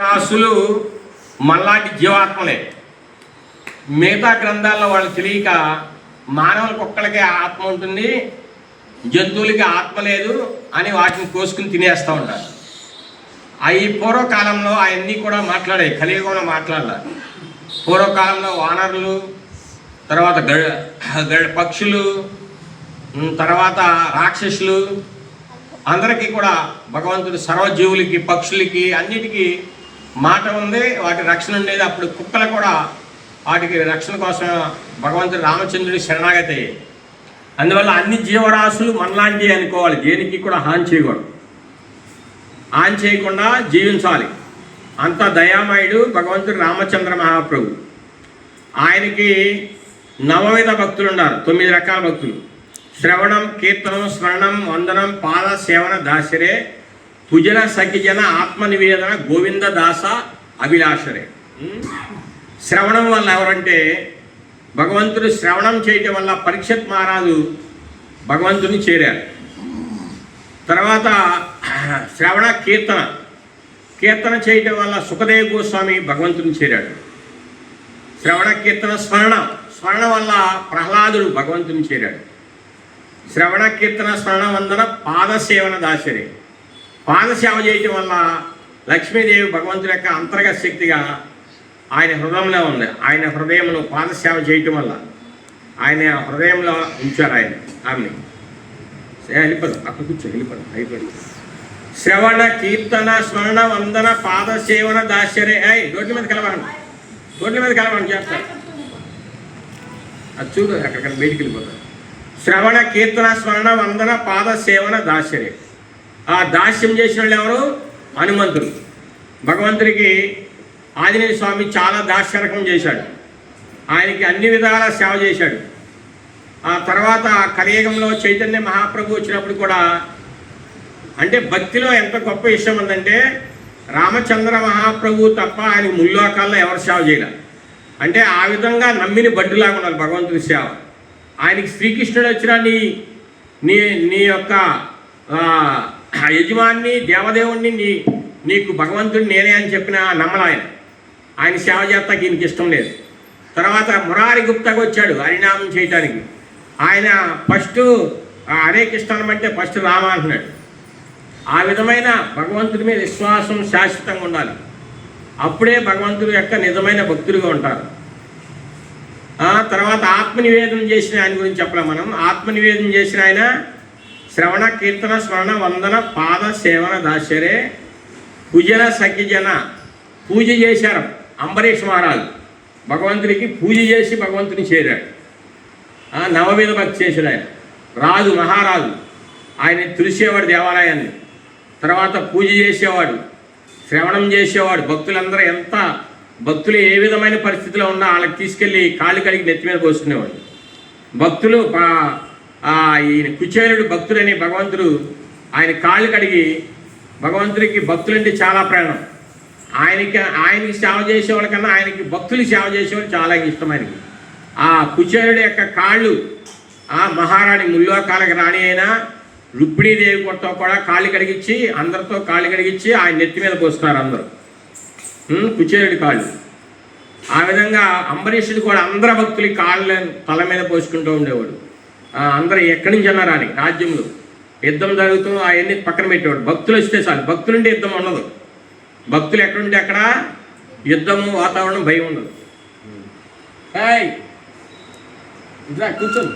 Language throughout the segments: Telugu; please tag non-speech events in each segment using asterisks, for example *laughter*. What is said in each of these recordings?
రాసులు మనలాంటి జీవాత్మలే. మిగతా గ్రంథాల్లో వాళ్ళు తెలియక మానవుల కుక్కలకే ఆత్మ ఉంటుంది జంతువులకి ఆత్మ లేదు అని వాటిని కోసుకుని తినేస్తూ ఉంటారు. అవి పూర్వకాలంలో అవన్నీ కూడా మాట్లాడాయి కలియుగంలో మాట్లాడాలి. పూర్వకాలంలో వానరులు తర్వాత గ గ- పక్షులు తర్వాత రాక్షసులు అందరికీ కూడా భగవంతుడు సర్వజీవులకి పక్షులకి అన్నిటికీ మాట ఉంది వాటి రక్షణ ఉండేది. అప్పుడు కుక్కలు కూడా వాటికి రక్షణ కోసం భగవంతుడు రామచంద్రుడి శరణాగతి. అందువల్ల అన్ని జీవరాశులు మనలాంటివి అనుకోవాలి. దేనికి కూడా హాని చేయకూడదు. హాని చేయకుండా జీవించాలి. అంత దయామయుడు భగవంతుడు రామచంద్ర మహాప్రభు. ఆయనకి నవవిధ భక్తులు ఉన్నారు. తొమ్మిది రకాల భక్తులు. శ్రవణం కీర్తనం స్మరణం వందనం పాద సేవన దాసరే పుజన సఖిజన ఆత్మ నివేదన గోవింద దాస అభిలాషరే? శ్రవణం వల్ల ఎవరంటే భగవంతుడు శ్రవణం చేయటం వల్ల పరీక్షత్ మహారాజు భగవంతుని చేరారు. తర్వాత శ్రవణ కీర్తన. కీర్తన చేయటం వల్ల సుఖదేవ గోస్వామి భగవంతుని చేరాడు. శ్రవణ కీర్తన స్మరణ. స్మరణ వల్ల ప్రహ్లాదుడు భగవంతుని చేరాడు. శ్రవణ కీర్తన స్మరణ వందన పాదసేవన దాసరి పాదసేవ చేయటం వల్ల లక్ష్మీదేవి భగవంతుని యొక్క అంతర్గత శక్తిగా ఆయన హృదయంలో ఉంది. ఆయన హృదయంలో పాదసేవ చేయటం వల్ల ఆయన హృదయంలో ఉంచారు ఆయన. ఆమెని వెళ్ళిపోదు. అక్కడ కూర్చో వెళ్ళిపోదు. అయిపోయింది. శ్రవణ కీర్తన స్మరణ వందన పాదసేవన సేవన అయ్యి రోడ్ల మీద కలవండి. రోడ్ల మీద కలవండి చేస్తారు అది చూడు అక్కడ బయటికి వెళ్ళిపోతారు శ్రవణ కీర్తన స్మరణ వందన పాదసేవన సేవన ఆ దాస్యం చేసిన వాళ్ళు ఎవరు? హనుమంతుడు. భగవంతుడికి ఆంజనేయ స్వామి చాలా దాస్యరకం చేశాడు. ఆయనకి అన్ని విధాల సేవ చేశాడు. ఆ తర్వాత కలియుగంలో చైతన్య మహాప్రభు వచ్చినప్పుడు కూడా అంటే భక్తిలో ఎంత గొప్ప విషయం ఉందంటే రామచంద్ర మహాప్రభు తప్ప ఆయన ముల్లోకాల్లో ఎవరు సేవ చేయలే. అంటే ఆ విధంగా నమ్మిని బడ్డులాగా ఉండాలి భగవంతుడి సేవ. ఆయనకి శ్రీకృష్ణుడు వచ్చిన నీ నీ నీ యొక్క ఆ, యజమాన్ని దేవదేవుణ్ణి నీ నీకు భగవంతుడు నేనే అని చెప్పిన నమ్మలాయన ఆయన. ఆయన సేవ చేస్తాకి ఈయనకి ఇష్టం లేదు. తర్వాత మురారి గుప్తాకి వచ్చాడు హరినామం చేయటానికి. ఆయన ఫస్ట్ హరే కృష్ణ అంటే ఫస్ట్ రామ అంటున్నాడు. ఆ విధమైన భగవంతుడి మీద విశ్వాసం శాశ్వతంగా ఉండాలి. అప్పుడే భగవంతుడి యొక్క నిజమైన భక్తులుగా ఉంటారు. తర్వాత ఆత్మనివేదన చేసిన ఆయన గురించి చెప్పలేం మనం. ఆత్మనివేదన చేసిన ఆయన శ్రవణ కీర్తన స్మరణ వందన పాద సేవన దాశరే భుజన సఖిజన పూజ చేశారు అంబరీష్ మహారాజు. భగవంతుడికి పూజ చేసి భగవంతుని చేరాడు. నవమీద భక్తి చేశాడు ఆయన. రాజు మహారాజు ఆయన తులిసేవాడు దేవాలయాన్ని. తర్వాత పూజ చేసేవాడు శ్రవణం చేసేవాడు. భక్తులందరూ ఎంత భక్తులు ఏ విధమైన పరిస్థితిలో ఉన్నా వాళ్ళకి తీసుకెళ్ళి కాళ్ళు కడిగి నెత్తి మీద పోసుకునేవాడు. భక్తులు ఈయన కుచేలుడు భక్తుడని భగవంతుడు ఆయన కాళ్ళు కడిగి భగవంతుడికి భక్తులంటే చాలా ప్రాణం. ఆయనకి ఆయనకి సేవ చేసేవాళ్ళకన్నా ఆయనకి భక్తులు సేవ చేసేవాళ్ళు చాలా ఇష్టం ఆయనకి ఆ కుచేరుడు యొక్క కాళ్ళు ఆ మహారాణి ముల్లోకాలకు రాణి అయినా రుక్మిణీదేవి కొత్త కూడా కాళ్ళు కడిగించి అందరితో కాళ్ళు కడిగించి ఆయన నెత్తి మీద పోస్తున్నారు అందరూ. కుచేరుడి కాళ్ళు. ఆ విధంగా అంబరీషుడు కూడా అందరి భక్తులు కాళ్ళ తల మీద పోసుకుంటూ ఉండేవాడు. అందరూ ఎక్కడి నుంచి అన్నారు అని? రాజ్యంలో. యుద్ధం జరుగుతూ అవన్నీ పక్కన పెట్టేవాడు. భక్తులు వస్తే చాలు. భక్తులుంటే యుద్ధం ఉండదు. భక్తులు ఎక్కడుంటే అక్కడ యుద్ధము వాతావరణం భయం ఉండదు. హాయ్ ఇట్లా కూర్చోండి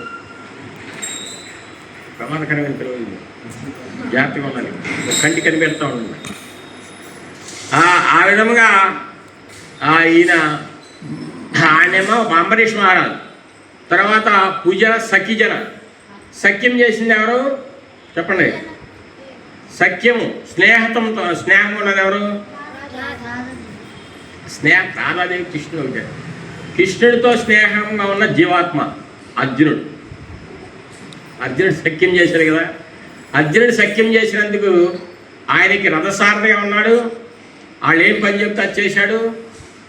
ప్రమాదకరమైన పిల్లలు జాగ్రత్తగా ఉండాలి. కంటి కనిపెడతా ఉండండి. ఆ విధముగా ఆ ఈయన ఆయనేమో అంబరీష్ మహారాజు. తర్వాత పూజ సఖిజన సఖ్యం చేసింది ఎవరు? చెప్పండి. సఖ్యము స్నేహతంతో స్నేహం ఉన్నది ఎవరు? స్నేహ రాధాదేవి కృష్ణుడు ఒకటే. కృష్ణుడితో స్నేహంగా ఉన్న జీవాత్మ అర్జునుడు. అర్జునుడు సఖ్యం చేశాడు కదా. అర్జునుడు సఖ్యం చేసినందుకు ఆయనకి రథసారథిగా ఉన్నాడు. వాళ్ళు ఏం పని చెప్తే అది చేశాడు.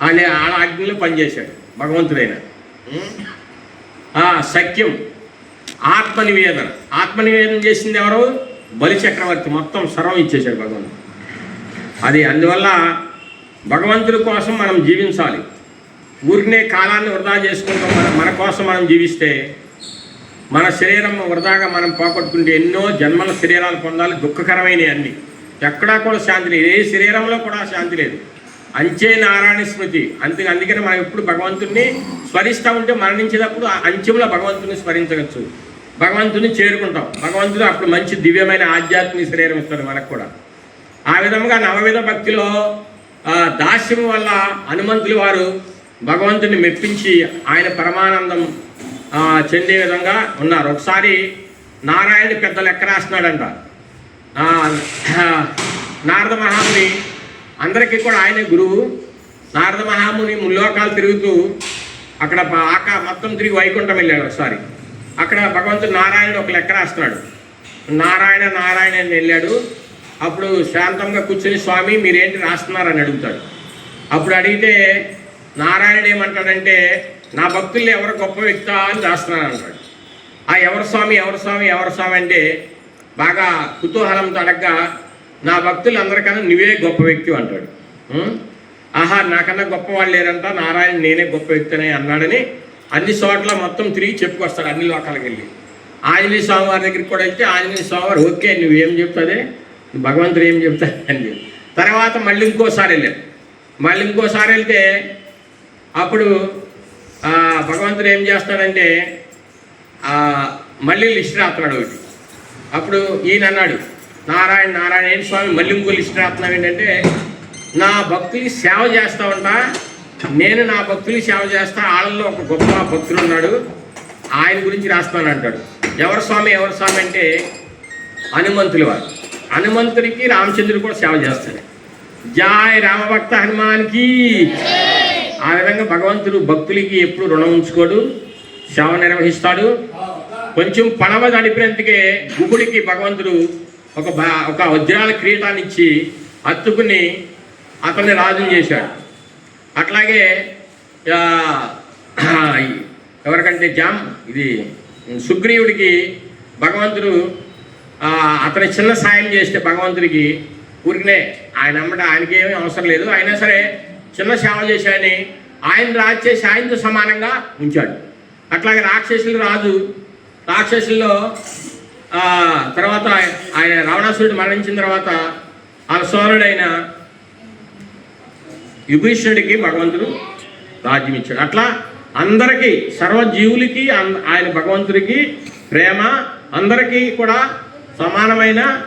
వాళ్ళ వాళ్ళ అగ్నిలో పనిచేశాడు. భగవంతుడైన. సత్యం సఖ్యం. ఆత్మనివేదన. ఆత్మనివేదన చేసింది ఎవరు? బలిచక్రవర్తి మొత్తం సర్వం ఇచ్చేశాడు భగవంతుడు అది అందువల్ల భగవంతుడి కోసం మనం జీవించాలి. ఊరికనే కాలాన్ని వృధా చేసుకుంటాం మన మన కోసం మనం జీవిస్తే మన శరీరం వృధాగా మనం పోగొట్టుకుంటే ఎన్నో జన్మల శరీరాలు పొందాలి. దుఃఖకరమైనవి అన్నీ. ఎక్కడా కూడా శాంతి లేదు. ఏ శరీరంలో కూడా శాంతి లేదు. అంచే నారాయణ స్మృతి. అందుకే అందుకని మనం ఎప్పుడు భగవంతుణ్ణి స్మరిస్తూ ఉంటే మరణించేటప్పుడు ఆ అంచెంలో భగవంతుని స్మరించవచ్చు. భగవంతుని చేరుకుంటాం. భగవంతుడు అప్పుడు మంచి దివ్యమైన ఆధ్యాత్మిక శరీరం ఇస్తాడు మనకు కూడా. ఆ విధంగా నవవిధ భక్తిలో ఆ, దాస్యం వల్ల హనుమంతులు వారు భగవంతుని మెప్పించి ఆయన పరమానందం చెందే విధంగా ఉన్నారు. ఒకసారి నారాయణ పెద్ద లెక్క రాస్తున్నాడంట? నారద మహాముని అందరికీ కూడా ఆయనే గురువు. నారద మహాముని ముల్లోకాలు తిరుగుతూ అక్కడ ఆక మొత్తం తిరిగి వైకుంఠం వెళ్ళాడు ఒకసారి అక్కడ భగవంతుడు నారాయణుడు ఒక లెక్క రాస్తున్నాడు. నారాయణ నారాయణ అని వెళ్ళాడు. అప్పుడు శాంతంగా కూర్చొని స్వామి మీరేంటి రాస్తున్నారని అడుగుతాడు. అప్పుడు అడిగితే నారాయణుడు ఏమంటాడంటే నా భక్తుల్లో ఎవరు గొప్ప వ్యక్తా అని రాస్తున్నాను అంటాడు ఆ ఎవరు స్వామి ఎవరు స్వామి ఎవరు స్వామి అంటే బాగా కుతూహలంతో అడగ్గా నా భక్తులు అందరికన్నా నువ్వే గొప్ప వ్యక్తి అంటాడు. ఆహా నాకన్నా గొప్ప వాళ్ళు లేరంట నారాయణ నేనే గొప్ప వ్యక్తిని అన్నాడని అన్ని చోట్ల మొత్తం తిరిగి చెప్పుకొస్తాడు అన్ని లోకాలకు వెళ్ళి. ఆంజనేయ స్వామి వారి దగ్గరికి కూడా వెళ్తే ఆంజనేయ స్వామి వారు ఓకే నువ్వేం చెప్తాదే భగవంతుడు ఏం చెప్తా అని చెప్పి. తర్వాత మళ్ళీ ఇంకోసారి వెళ్ళాం. మళ్ళీ ఇంకోసారి వెళ్తే అప్పుడు భగవంతుడు ఏం చేస్తాడంటే మళ్ళీ లిస్ట్ రాస్తున్నాడు ఒకటి. అప్పుడు ఈయన అన్నాడు నారాయణ నారాయణ స్వామి మళ్ళీ ఇంకో లిస్ట్ రాస్తున్నావు ఏంటంటే నా భక్తులు సేవ చేస్తా ఉంటా నేను నా భక్తులు సేవ చేస్తా వాళ్ళల్లో ఒక గొప్ప భక్తులు ఉన్నాడు ఆయన గురించి రాస్తాను అంటాడు. ఎవరు స్వామి ఎవరు స్వామి అంటే హనుమంతులు వారు. హనుమంతుడికి రామచంద్రుడు కూడా సేవ చేస్తాడు. జాయ్ రామభక్త హనుమాన్కి. ఆ విధంగా భగవంతుడు భక్తులకి ఎప్పుడు రుణం ఉంచుకోడు సేవ నిర్వహిస్తాడు. కొంచెం పడవ నడిపినందుకే గుగుడికి భగవంతుడు ఒక బా- ఒక వజ్రాల కిరీటాన్నిచ్చి అత్తుకుని అతన్ని రాజు చేశాడు. అట్లాగే *clears throat* ఎవరికంటే జామ్ ఇది సుగ్రీవుడికి భగవంతుడు అతని చిన్న సాయం చేస్తే భగవంతుడికి ఊరికనే ఆయన అమ్మట ఆయనకి ఏమీ అవసరం లేదు. అయినా సరే చిన్న సేవ చేశాయని ఆయన రాజు చేసి ఆయనతో సమానంగా ఉంచాడు. అట్లాగే రాక్షసులు రాజు రాక్షసుల్లో తర్వాత ఆయన రావణాసురుడు మరణించిన తర్వాత ఆ సోదరుడైన విభీషణుడికి భగవంతుడు రాజ్యం ఇచ్చాడు. అట్లా అందరికీ సర్వజీవులకి అన్- ఆయన భగవంతుడికి ప్రేమ అందరికీ కూడా సమానమైన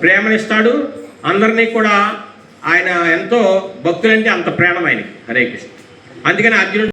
ప్రేమనిస్తాడు. అందరినీ కూడా ఆయన ఎంతో భక్తులంటే అంత ప్రేమ ఆయనకి. హరే కృష్ణ. అందుకని అర్జునుడు